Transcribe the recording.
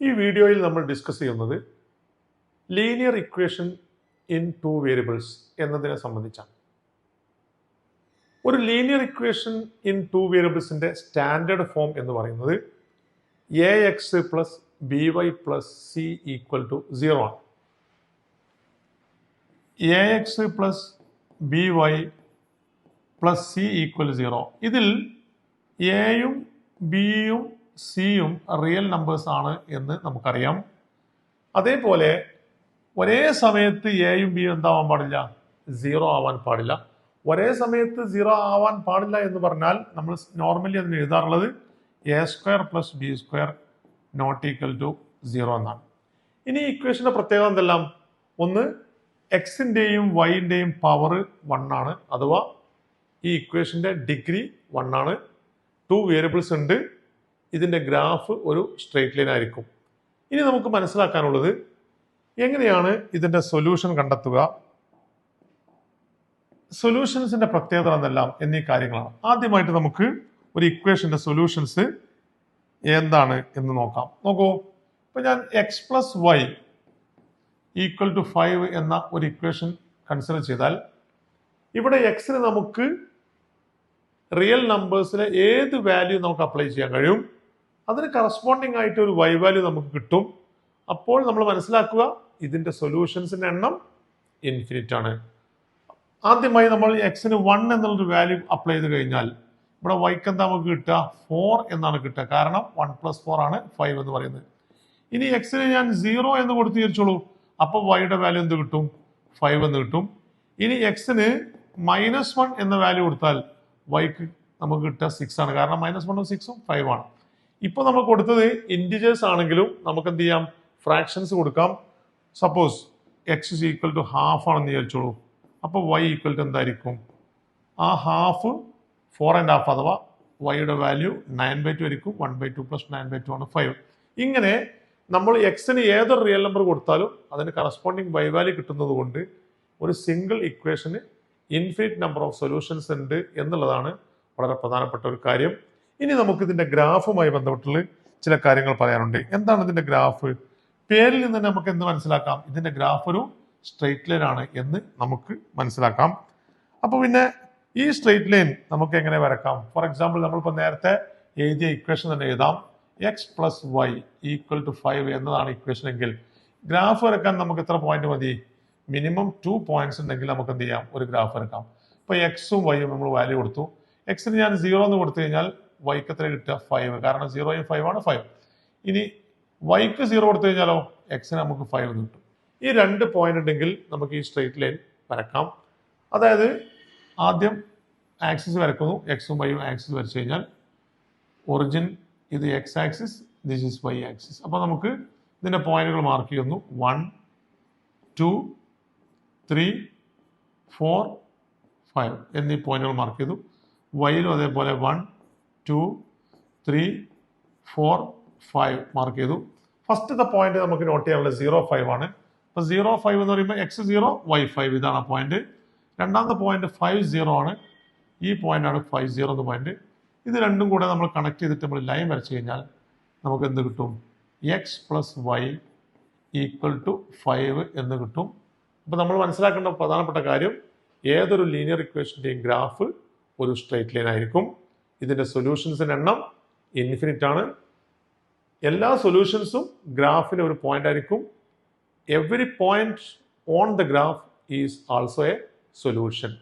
ഈ വീഡിയോയിൽ നമ്മൾ ഡിസ്കസ് ചെയ്യുന്നത് linear equation in two variables എന്നതിനെ സംബന്ധിച്ചാണ്. ഒരു ലീനിയർ ഇക്വേഷൻ ഇൻ ടു വേരിയബിൾസിന്റെ സ്റ്റാൻഡേർഡ് ഫോം എന്ന് പറയുന്നത് a x plus b y plus c equal to zero ആണ് a x plus b y plus c equal zero ഇതിൽ എയും ബിയും സിയും റിയൽ നമ്പേഴ്സ് ആണ് എന്ന് നമുക്കറിയാം. അതേപോലെ ഒരേ സമയത്ത് എയും ബിയും എന്താവാൻ പാടില്ല? സീറോ ആവാൻ പാടില്ല. ഒരേ സമയത്ത് സീറോ ആവാൻ പാടില്ല എന്ന് പറഞ്ഞാൽ നമ്മൾ നോർമലി അതിന് എഴുതാറുള്ളത് a square plus b square not equal to zero എന്നാണ്. ഇനി ഇക്വേഷന്റെ പ്രത്യേകത എന്തെല്ലാം? ഒന്ന് എക്സിന്റെയും വൈന്റെയും പവർ വൺ ആണ്. അഥവാ ഈ ഇക്വേഷന്റെ ഡിഗ്രി വൺ ആണ്. ടു വേരിയബിൾസ് ഉണ്ട്. ഇതിന്റെ ഗ്രാഫ് ഒരു സ്ട്രേറ്റ് ലൈൻ ആയിരിക്കും. ഇനി നമുക്ക് മനസ്സിലാക്കാനുള്ളത് എങ്ങനെയാണ് ഇതിന്റെ സൊല്യൂഷൻ കണ്ടെത്തുക? സൊല്യൂഷൻസിന്റെ പ്രത്യേകത എന്നെല്ലാം എന്നീ കാര്യങ്ങളാണ്. ആദ്യമായിട്ട് നമുക്ക് ഒരു ഇക്വേഷന്റെ സൊല്യൂഷൻസ് എന്താണ് എന്ന് നോക്കാം. നോക്കൂ ഇപ്പം ഞാൻ x plus y equal to five എന്ന ഒരു ഇക്വേഷൻ കൺസിഡർ ചെയ്താൽ ഇവിടെ എക്സിന് നമുക്ക് റിയൽ നമ്പേഴ്സിലെ ഏത് വാല്യൂ നമുക്ക് അപ്ലൈ ചെയ്യാൻ കഴിയും? അതിന് കറസ്പോണ്ടിങ് ആയിട്ട് ഒരു വൈ വാല്യൂ നമുക്ക് കിട്ടും. അപ്പോൾ നമ്മൾ മനസ്സിലാക്കുക ഇതിന്റെ സൊല്യൂഷൻസിന്റെ എണ്ണം ഇൻഫിനിറ്റ് ആണ്. ആദ്യമായി നമ്മൾ എക്സിന് വൺ എന്നുള്ളൊരു വാല്യൂ അപ്ലൈ ചെയ്ത് കഴിഞ്ഞാൽ ഇവിടെ വൈക്ക് എന്താ നമുക്ക് കിട്ടുക? ഫോർ എന്നാണ് കിട്ടുക. കാരണം വൺ പ്ലസ് ഫോർ ആണ് ഫൈവ് എന്ന് പറയുന്നത്. ഇനി എക്സിന് ഞാൻ സീറോ എന്ന് കൊടുത്ത് തിരിച്ചോളൂ അപ്പോൾ വൈയുടെ വാല്യൂ എന്ത് കിട്ടും? ഫൈവ് എന്ന് കിട്ടും. ഇനി എക്സിന് മൈനസ് വൺ എന്ന വാല്യൂ കൊടുത്താൽ വൈക്ക് നമുക്ക് കിട്ടുക സിക്സ് ആണ്. കാരണം മൈനസ് വണ്ണും സിക്സും ഫൈവ് ആണ്. ഇപ്പോൾ നമ്മൾ കൊടുത്തത് ഇൻഡിജേഴ്സ് ആണെങ്കിലും നമുക്ക് എന്ത് ചെയ്യാം? ഫ്രാക്ഷൻസ് കൊടുക്കാം. Suppose x is equal to half ആണെന്ന് വിചാരിച്ചോളൂ. അപ്പോൾ വൈ ഈക്വൽ ടു എന്തായിരിക്കും? ആ ഹാഫ് ഫോർ ആൻഡ് ഹാഫ് അഥവാ വൈയുടെ വാല്യൂ നയൻ ബൈ ടു ആയിരിക്കും. One by two plus nine by two ആണ് ഫൈവ് ഇങ്ങനെ നമ്മൾ എക്സിന് ഏതൊരു റിയൽ നമ്പർ കൊടുത്താലും അതിന് കറസ്പോണ്ടിങ് വൈ വാല്യൂ കിട്ടുന്നത് കൊണ്ട് ഒരു സിംഗിൾ ഇക്വേഷന് ഇൻഫിനിറ്റ് നമ്പർ ഓഫ് സൊല്യൂഷൻസ് ഉണ്ട് എന്നുള്ളതാണ് വളരെ പ്രധാനപ്പെട്ട ഒരു കാര്യം. ഇനി നമുക്ക് ഇതിന്റെ ഗ്രാഫുമായി ബന്ധപ്പെട്ടുള്ള ചില കാര്യങ്ങൾ പറയാനുണ്ട്. എന്താണ് ഇതിന്റെ ഗ്രാഫ്? പേരിൽ നിന്ന് തന്നെ നമുക്ക് എന്ത് മനസ്സിലാക്കാം? ഇതിന്റെ ഗ്രാഫ് ഒരു സ്ട്രെയിറ്റ് ലൈൻ ആണ് എന്ന് നമുക്ക് മനസ്സിലാക്കാം. അപ്പോൾ പിന്നെ ഈ സ്ട്രെയിറ്റ് ലൈൻ നമുക്ക് എങ്ങനെ വരക്കാം? ഫോർ എക്സാമ്പിൾ നമ്മളിപ്പോൾ നേരത്തെ എഴുതിയ ഇക്വേഷൻ തന്നെ എഴുതാം. X plus y equal to five എന്നതാണ് ഇക്വേഷൻ എങ്കിൽ ഗ്രാഫ് വരക്കാൻ നമുക്ക് എത്ര പോയിന്റ് മതി? മിനിമം ടു പോയിന്റ്സ് ഉണ്ടെങ്കിൽ നമുക്ക് എന്ത് ചെയ്യാം? ഒരു ഗ്രാഫ് വരക്കാം. ഇപ്പോൾ എക്സും വൈയും നമ്മൾ വാല്യൂ കൊടുത്തു. എക്സിന് ഞാൻ സീറോ എന്ന് കൊടുത്തു കഴിഞ്ഞാൽ വൈക്ക് എത്ര കിട്ടുക? ഫൈവ് കാരണം സീറോയും ഫൈവ് ആണ് ഫൈവ് ഇനി വൈക്ക് സീറോ കൊടുത്തു കഴിഞ്ഞാലോ? എക്സിന് നമുക്ക് ഫൈവ് കിട്ടും. ഈ രണ്ട് പോയിന്റ് ഉണ്ടെങ്കിൽ നമുക്ക് ഈ സ്ട്രെയിറ്റ് ലൈൻ വരക്കാം. അതായത് ആദ്യം ആക്സിസ് വരക്കുന്നു. എക്സും വൈയും ആക്സിസ് വരച്ചു കഴിഞ്ഞാൽ ഒറിജിൻ ഇത് x axis this is y axis അപ്പോൾ നമുക്ക് ഇതിന്റെ പോയിന്റുകൾ മാർക്ക് ചെയ്യുന്നു. One two three four five എന്നീ പോയിന്റുകൾ മാർക്ക് ചെയ്തു. വൈയിലും അതേപോലെ one two three four five mark ചെയ്തു. ഫസ്റ്റത്തെ പോയിന്റ് നമുക്ക് നോട്ട് ചെയ്യാനുള്ളത് സീറോ ഫൈവ് ആണ്. അപ്പോൾ സീറോ ഫൈവ് എന്ന് പറയുമ്പോൾ എക്സ് സീറോ വൈ ഫൈവ് ഇതാണ് പോയിന്റ് രണ്ടാമത്തെ പോയിന്റ് ഫൈവ് സീറോ ആണ്. ഈ പോയിന്റ് ആണ് ഫൈവ് സീറോ എന്ന പോയിന്റ് ഇത് രണ്ടും കൂടെ നമ്മൾ കണക്ട് ചെയ്തിട്ട് നമ്മൾ ലൈൻ വരച്ചു കഴിഞ്ഞാൽ നമുക്ക് എന്ത് കിട്ടും? X plus y equal to five എന്ന് കിട്ടും. അപ്പോൾ നമ്മൾ മനസ്സിലാക്കേണ്ട പ്രധാനപ്പെട്ട കാര്യം ഏതൊരു ലീനിയർ ഇക്വേഷന്റെയും ഗ്രാഫ് ഒരു സ്ട്രൈറ്റ് ലൈൻ ആയിരിക്കും. ഇതിന്റെ സൊല്യൂഷൻസിന്റെ എണ്ണം ഇൻഫിനിറ്റ് ആണ്. എല്ലാ സൊല്യൂഷൻസും ഗ്രാഫിലെ ഒരു പോയിന്റ് ആയിരിക്കും. Every point on the graph is also a solution